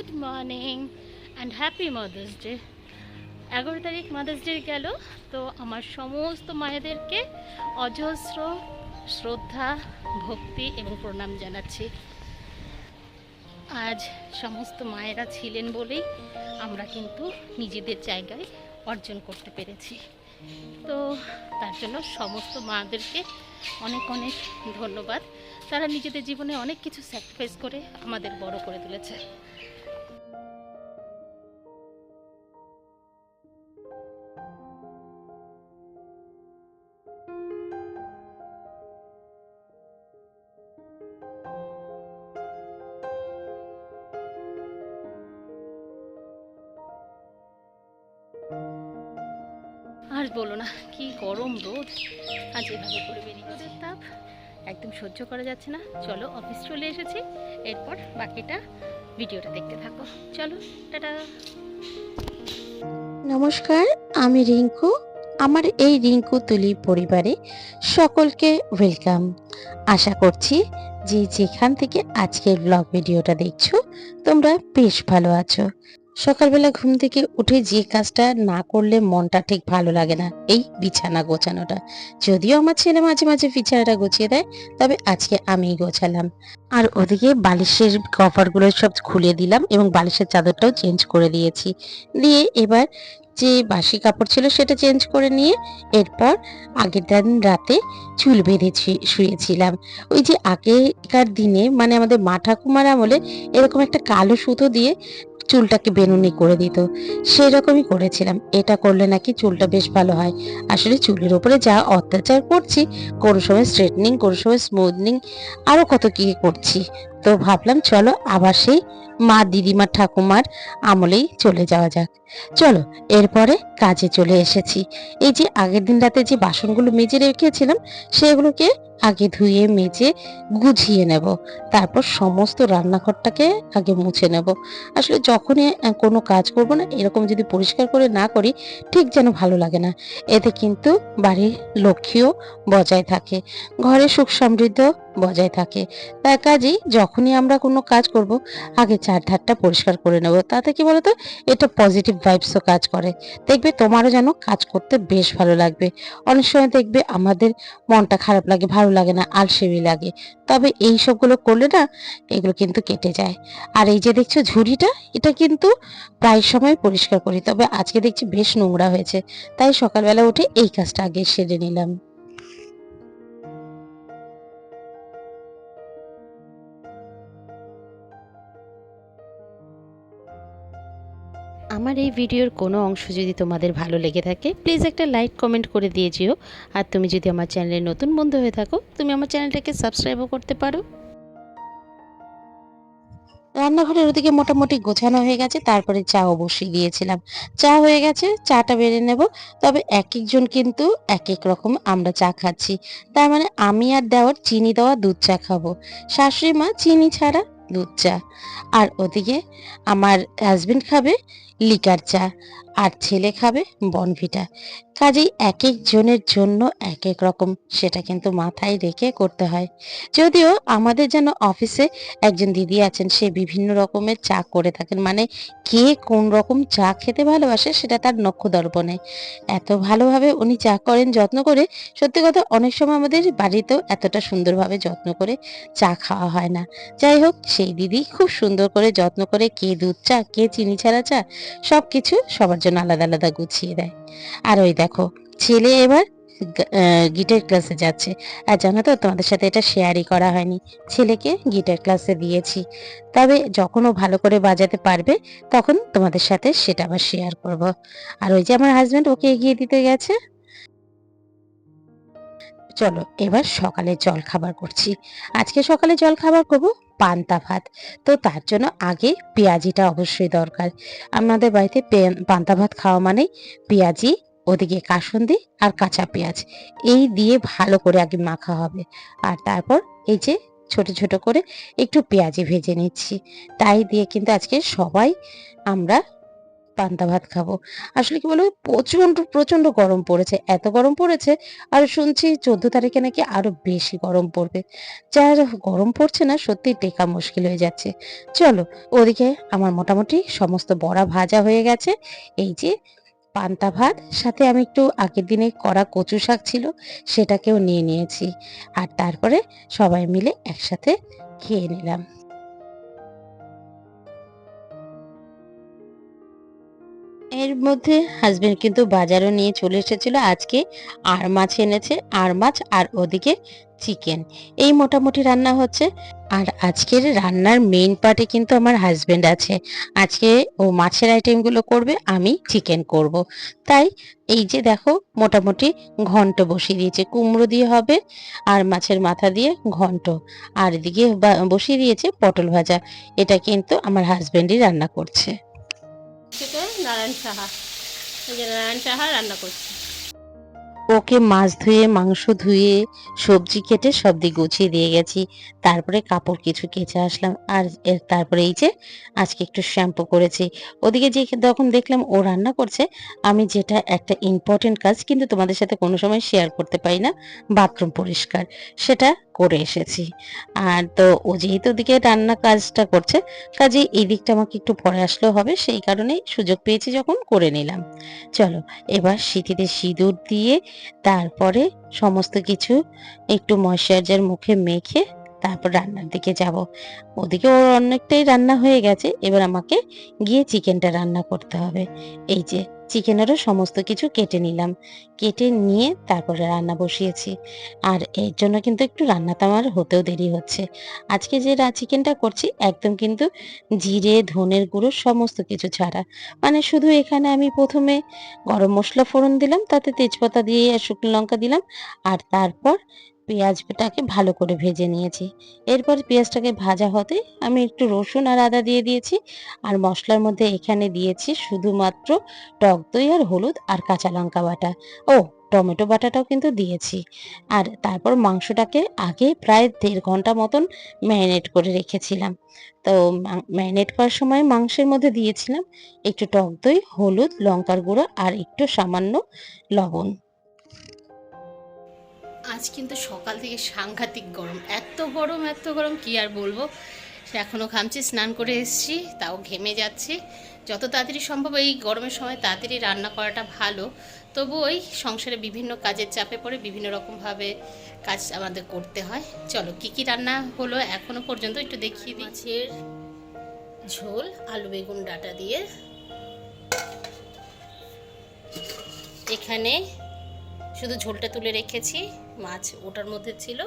Good morning and happy mother's day. এগারো তারিখ mother's day গেল, তো আমার সমস্ত মায়েদেরকে অজস্র শ্রদ্ধা, ভক্তি এবং প্রণাম জানাচ্ছি। আজ সমস্ত মায়েরা ছিলেন বলেই আমরা কিন্তু নিজেদের জায়গায় অর্জন করতে পেরেছি। তো তার জন্য সমস্ত মাদেরকে অনেক অনেক ধন্যবাদ। তারা নিজেদের জীবনে অনেক কিছু স্যাক্রিফাইস করে আমাদের বড় করে তুলেছে। বলো না কি গরম রোদ। আজ এভাবে করে বেরিয়ে রোদের তাপ একদম সহ্য করা যাচ্ছে না। চলো অফিস চলে এসেছি। এরপর বাকিটা ভিডিওটা দেখতে থাকো। চলো, টাটা। নমস্কার, আমি রিঙ্কু। আমার এই রিঙ্কু তুলি পরিবারে সকলকে ওয়েলকাম আশা করছি যে যেখান থেকে আজকের ব্লগ ভিডিওটা দেখছ, তোমরা বেশ ভালো আছো। সকালবেলা ঘুম থেকে উঠে যে কাজটা না করলে মনটা ঠিক ভালো লাগে না, এই বিছানা গোছানোটা। যদিও আমার ছেলে মাঝে মাঝে বিছানাটা গুছিয়ে দেয়, তবে আজকে আমিই গোছালাম। আর ওদিকে বালিশের কভারগুলো সব খুলে দিলাম এবং বালিশের চাদরটাও চেঞ্জ করে দিয়েছি। দিয়ে এবার যে বাসি কাপড় ছিল সেটা চেঞ্জ করে নিয়ে এরপর আগের দিন রাতে চুল বেঁধে শুয়েছিলাম। ওই যে আগেকার দিনে মানে আমাদের মা ঠাকুমার আমলে এরকম একটা কালো সুতো দিয়ে চুলটাকে বেনুনি করে দিত। সেরকমই করেছিলাম। এটা করলে নাকি চুলটা বেশ ভালো হয়। আসলে চুলের উপরে যা অত্যাচার করছি, কোনো সময় স্ট্রেটনিং কোনো সময় স্মুথনিং আরও কত কী করছি। তো ভাবলাম চলো আবার সেই মা দিদিমা ঠাকুমার আমলেই চলে যাওয়া যাক। চলো, এরপরে কাজে চলে এসেছি। এই যে আগের দিন রাতে যে বাসনগুলো মেজে রেখেছিলাম, সেগুলোকে আগে ধুয়ে, মেজে, গুছিয়ে নেব। তারপর সমস্ত রান্নাঘরটাকে আগে মুছে নেব। আসলে যখনই কোনো কাজ করব না, এরকম যদি পরিষ্কার করে না করি, ঠিক যেন ভালো লাগে না। এতে কিন্তু বাড়ির লক্ষ্মীও বজায় থাকে, ঘরে সুখ সমৃদ্ধ বজায় থাকে। তার কাজেই যখনই আমরা কোনো কাজ করব, আগে চার ধারটা পরিষ্কার করে নেব। তাতে কি বলতো? এটা পজিটিভ ভাইবসও কাজ করে। দেখবে তোমারও যেন কাজ করতে বেশ ভালো লাগবে। অনেক সময় দেখবে আমাদের মনটা খারাপ লাগে, ভালো লাগে না, আলসেমি লাগে। তবে এই সবগুলো করলে না, এগুলো কিন্তু কেটে যায়। আর এই যে দেখছ ঝুড়িটা, এটা কিন্তু প্রায় সময় পরিষ্কার করি। তবে আজকে দেখছি বেশ নোংরা হয়েছে। তাই সকালবেলা উঠে এই কাজটা আগে সেরে নিলাম। আমার এই ভিডিওর কোনো অংশ যদি তোমাদের ভালো লেগে থাকে প্লিজ একটা লাইক কমেন্ট করে দিয়ে যেও। আর তুমি যদি আমার চ্যানেলে নতুন বন্ধু হয়ে থাকো, তুমি আমার চ্যানেলটাকে সাবস্ক্রাইবও করতে পারো। রান্নাঘরের ওদিকে মোটামুটি গোছানো হয়ে গেছে, তারপরে চাও বসিয়ে দিয়েছিলাম। চা হয়ে গেছে, চাটা বেড়ে নেব। তবে এক একজন কিন্তু এক এক রকম আমরা চা খাচ্ছি। তার মানে আমি আর দেওয়ার, চিনি দেওয়া, দুধ চা খাব। শাশুড়ি মা, চিনি ছাড়া দুধ চা। আর ওদিকে আমার হাজবেন্ড খাবে লিকার চা। আর ছেলে খাবে বনভিটা। কাজেই এক একজনের জন্য এক এক রকম সেটা কিন্তু মাথায় রেখে করতে হয়। যদিও আমাদের যেন অফিসে একজন দিদি আছেন, সে বিভিন্ন রকমের চা করে থাকেন। মানে কে কোন রকম চা খেতে ভালোবাসে, সেটা তার নক্ষ দর্পণে এত ভালোভাবে উনি চা করেন, যত্ন করে, সত্যি কথা অনেক সময় আমাদের বাড়িতেও এতটা সুন্দরভাবে যত্ন করে চা খাওয়া হয় না। যাই হোক, সেই দিদি খুব সুন্দর করে যত্ন করে কে দুধ চা, কে চিনি ছাড়া চা সব কিছু সবার জন্য আলাদা আলাদা গুছিয়ে দেয়। আর ওই দেখো, ছেলে এবার গিটার ক্লাসে যাচ্ছে। আর জানো তো, তোমাদের সাথে এটা শেয়ারই করা হয়নি। ছেলেকে গিটার ক্লাসে দিয়েছি। তবে যখন ও ভালো করে বাজাতে পারবে, তখন তোমাদের সাথে সেটা আবার শেয়ার করব। আর ওই যে আমার হাজব্যান্ড ওকে এগিয়ে দিতে গেছে। চলো, এবার সকালে জল খাবার করছি। আজকে সকালে জল খাবার করব? পান্তা ভাত। তো তার জন্য আগে পেঁয়াজিটা অবশ্যই দরকার। আমাদের বাড়িতে পান্তা ভাত খাওয়া মানেই পেঁয়াজি, ওদিকে কাসুন্দি আর কাঁচা পেঁয়াজ। এই দিয়ে ভালো করে আগে মাখা হবে। আর তারপর এই যে ছোট ছোট করে একটু পেঁয়াজি ভেজে নিচ্ছি। তাই দিয়ে কিন্তু আজকে সবাই আমরা পান্তা ভাত খাব। আসলে কি বলব প্রচণ্ড প্রচণ্ড গরম পড়েছে। এত গরম পড়েছে, আর শুনছি চোদ্দ তারিখে নাকি আরও বেশি গরম পড়বে। যার গরম পড়ছে না সত্যি টেকা মুশকিল হয়ে যাচ্ছে। চলো, ওদিকে আমার মোটামুটি সমস্ত বড়া ভাজা হয়ে গেছে। এই যে পান্তা ভাত, সাথে আমি একটু আগের দিনে করা কচু শাক ছিল, সেটাকেও নিয়ে নিয়েছি। আর তারপরে সবাই মিলে একসাথে খেয়ে নিলাম। এর মধ্যে হাজবেন্ড কিন্তু বাজারও নিয়ে চলে এসেছিল। আজকে আর মাছ এনেছে, আর মাছ, আর ওদিকে চিকেন এই মোটামুটি রান্না হচ্ছে। আর আজকের রান্নার মেইন পার্টে কিন্তু আমার হাজবেন্ড আছে। আজকে ও মাছের আইটেমগুলো করবে, আমি চিকেন করব। তাই এই যে দেখো, মোটামুটি ঘন্ট বসিয়ে দিয়েছে। কুমড়ো দিয়ে হবে, আর মাছের মাথা দিয়ে ঘন্ট। আর এদিকে বসিয়ে দিয়েছে পটল ভাজা। এটা কিন্তু আমার হাজবেন্ডই রান্না করছে। নারায়ণ সাহা। যে নারায়ণ সাহা রান্না ওকে মাছ ধুয়ে, মাংস ধুয়ে, সবজি কেটে সব দিক গুছিয়ে দিয়ে গেছি। তারপরে কাপড় কিছু কেচে আসলাম। আর এর তারপরে এই যে আজকে একটু শ্যাম্পু করেছি। ওদিকে যে যখন দেখলাম ও রান্না করছে, আমি যেটা একটা ইম্পর্টেন্ট কাজ, কিন্তু তোমাদের সাথে কোনো সময় শেয়ার করতে পারি না। বাথরুম পরিষ্কার। সেটা করে এসেছি। আর তো ও যেহেতু ওদিকে রান্না কাজটা করছে, কাজে এই দিকটা আমাকে একটু পরে আসলেও হবে, সেই কারণে সুযোগ পেয়েছি যখন করে নিলাম। চলো, এবার সিঁথিতে সিঁদুর দিয়ে তারপরে সমস্ত কিছু একটু ময়শ্চারাইজার মুখে মেখে তারপর রান্নার দিকে যাব। ওদিকে ওর অনেকটাই রান্না হয়ে গেছে। এবার আমাকে গিয়ে চিকেনটা রান্না করতে হবে। এই যে, চিকেনেরও সমস্ত কিছু কেটে নিলাম। কেটে নিয়ে তারপরে রান্না বসিয়েছি। আর এর জন্য কিন্তু একটু রান্নাটা আমার হতেও দেরি হচ্ছে। আজকে যে চিকেনটা করছি, একদম কিন্তু জিরে, ধনের গুঁড়ো সমস্ত কিছু ছাড়া। মানে শুধু এখানে আমি প্রথমে গরম মশলা ফোড়ন দিলাম, তাতে তেজপাতা দিয়ে শুকনো লঙ্কা দিলাম। আর তারপর পেঁয়াজটাকে ভালো করে ভেজে নিয়েছি। এরপর পেঁয়াজটাকে ভাজা হতে আমি একটু রসুন আর আদা দিয়ে দিয়েছি আর মশলার মধ্যে এখানে দিয়েছি শুধুমাত্র টক দই আর হলুদ আর কাঁচা লঙ্কা বাটা। ও টমেটো বাটাটাও কিন্তু দিয়েছি। আর তারপর মাংসটাকে আগে প্রায় দেড় ঘণ্টা মতন ম্যারিনেট করে রেখেছিলাম। তো ম্যারিনেট করার সময় মাংসের মধ্যে দিয়েছিলাম একটু টক দই, হলুদ, লঙ্কার গুঁড়ো আর একটু সামান্য লবণ। আজ কিন্তু সকাল থেকে সাংঘাতিক গরম। এত গরম এত গরম, কি আর বলব? এখনও ঘামছি, স্নান করে এসেছি, তাও ঘেমে যাচ্ছি। যত তাড়াতাড়ি সম্ভব এই গরমের সময় তাড়াতাড়ি রান্না করাটা ভালো। তবু ওই সংসারে বিভিন্ন কাজের চাপে পড়ে বিভিন্ন রকমভাবে কাজ আমাদের করতে হয়। চলো, কি কি রান্না হলো এখনও পর্যন্ত একটু দেখিয়ে দিই। ঝোল, আলু বেগুন ডাটা দিয়ে। এখানে শুধু ঝোলটা তুলে রেখেছি, মাছ ওটার মধ্যে ছিল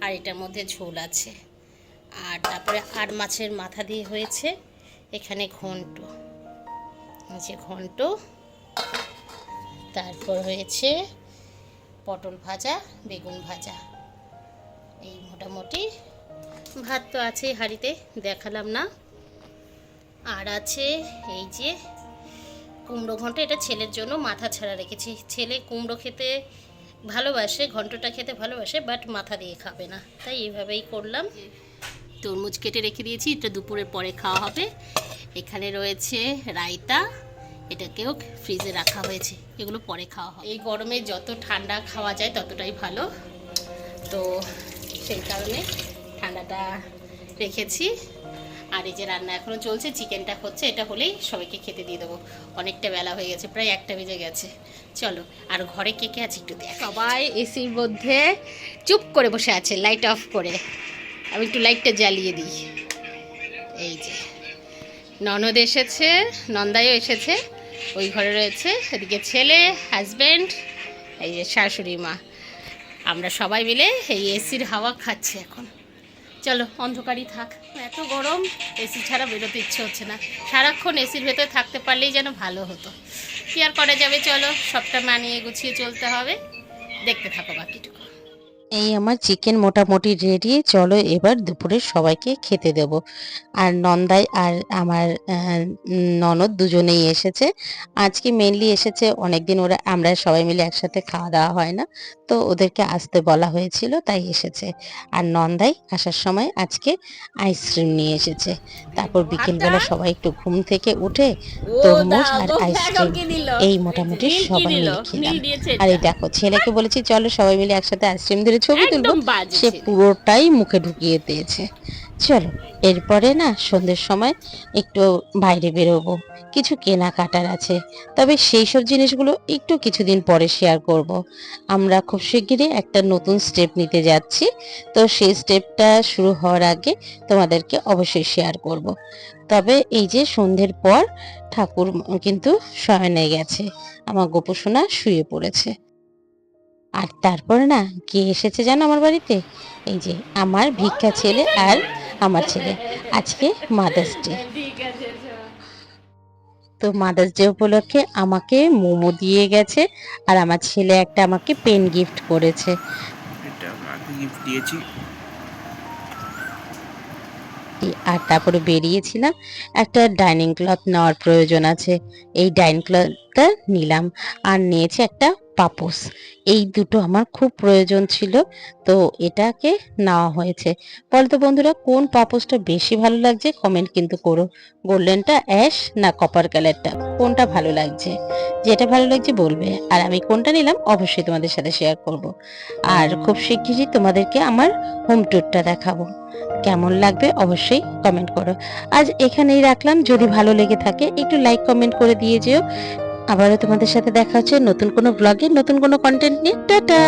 আর এটার মধ্যে ঝোল আছে। আর তারপরে আর মাছের মাথা দিয়ে হয়েছে এখানে ঘন্ট। যে ঘন্ট। তারপর হয়েছে পটল ভাজা, বেগুন ভাজা। এই মোটামুটি ভাত তো আছেই হাঁড়িতে, দেখালাম না। আর আছে এই যে কুমড়ো ঘন্ট এটা ছেলের জন্য মাথা ছাড়া রেখেছি। ছেলে কুমড়ো খেতে ভালোবাসে, ঘন্টটা খেতে ভালোবাসে বাট মাথা দিয়ে খাবে না। তাই এইভাবেই করলাম। তরমুজ কেটে রেখে দিয়েছি, এটা দুপুরের পরে খাওয়া হবে। এখানে রয়েছে রায়তা এটাকেও ফ্রিজে রাখা হয়েছে। এগুলো পরে খাওয়া হবে। এই গরমে যত ঠান্ডা খাওয়া যায়, ততটাই ভালো। তো সেই কারণে ঠান্ডাটা রেখেছি। আর এই যে রান্না এখনও চলছে, চিকেনটা হচ্ছে, এটা হলেই সবাইকে খেতে দিয়ে দেবো। অনেকটা বেলা হয়ে গেছে, প্রায় একটা বেজে গেছে। চলো, আর ঘরে কে কে আছে একটু দেখ। সবাই এসির মধ্যে চুপ করে বসে আছে লাইট অফ করে। আমি একটু লাইটটা জ্বালিয়ে দিই। এই যে, ননদ এসেছে, নন্দাইও এসেছে, ওই ঘরে রয়েছে। এদিকে ছেলে হাজব্যান্ড এই যে শাশুড়ি মা। আমরা সবাই মিলে এই এসির হাওয়া খাচ্ছি এখন। চলো, অন্ধকারই থাক। এত গরম এসি ছাড়া বেরোতে ইচ্ছে হচ্ছে না। সারাক্ষণ এসির ভেতরে থাকতে পারলেই যেন ভালো হতো। কি আর করা যাবে, চলো, সবটা মানিয়ে গুছিয়ে চলতে হবে। দেখতে থাকো বাকিটুকু। এই আমার চিকেন মোটামুটি রেডি চলো এবার দুপুরে সবাইকে খেতে দেব। আর নন্দাই আর আমার ননদ দুজনেই এসেছে। আজকে মেনলি এসেছে অনেকদিন ওরা আমরা সবাই মিলে একসাথে খাওয়া দাওয়া হয় না তো ওদেরকে আসতে বলা হয়েছিল তাই এসেছে। আর নন্দাই আসার সময় আজকে আইসক্রিম নিয়ে এসেছে। তারপর বিকেলবেলা সবাই একটু ঘুম থেকে উঠে তরমুজ আর আইসক্রিম এই মোটামুটি সবাই মিলে খেলাম। আর এই দেখো ছেলেকে বলেছি চলো সবাই মিলে একসাথে আইসক্রিম ধরে ছবি তুলবো সে পুরোটাই মুখে ঢুকিয়ে দিয়েছে চলো এরপরে না সন্ধ্যের সময় একটু বাইরে বেরোবো কিছু কেনাকাটার আছে তবে সেই সব জিনিসগুলো একটু কিছুদিন পরে শেয়ার করব। আমরা খুব শিগগিরই একটা নতুন স্টেপ নিতে যাচ্ছি তো সেই স্টেপটা শুরু হওয়ার আগে তোমাদেরকে অবশ্যই শেয়ার করব। তবে এই যে সন্ধ্যের পর ঠাকুর কিন্তু শয়নে গেছে আমার গোপসোনা শুয়ে পড়েছে আর তারপরে না, কে এসেছে জানো আমার বাড়িতে? এই যে, আমার ভিক্ষা ছেলে আর আমার ছেলে। আজকে মাদার্স ডে তো মাদার্স ডে উপলক্ষে আমাকে মোমো দিয়ে গেছে, আর আমার ছেলে একটা আমাকে পেন গিফট করেছে। এটা মাকে দিয়েছি আর তারপরে বেরিয়েছিলাম, একটা ডাইনিং ক্লথ নেওয়ার প্রয়োজন আছে। এই ডাইনিং ক্লথটা নিলাম আর নিয়েছি একটা পাপোস এই দুটো আমার খুব প্রয়োজন ছিল, তো এটাকে নেওয়া হয়েছে। বলতো বন্ধুরা, কোন পাপোসটা বেশি ভালো লাগছে কমেন্ট কিন্তু করো। গোল্ডেনটা অ্যাশ না কপার কালারটা কোনটা ভালো লাগছে? যেটা ভালো লাগছে বলবে। আর আমি কোনটা নিলাম অবশ্যই তোমাদের সাথে শেয়ার করব। আর খুব শিগগিরই তোমাদেরকে আমার হোম ট্যুরটা দেখাবো। কেমন লাগবে অবশ্যই কমেন্ট করো। আজ এখানেই রাখলাম। যদি ভালো লেগে থাকে, একটু লাইক কমেন্ট করে দিয়ে যেও। আবারও তোমাদের সাথে দেখা হচ্ছে নতুন কোনো ব্লগে নতুন কোনো কন্টেন্ট নিয়ে। টাটা!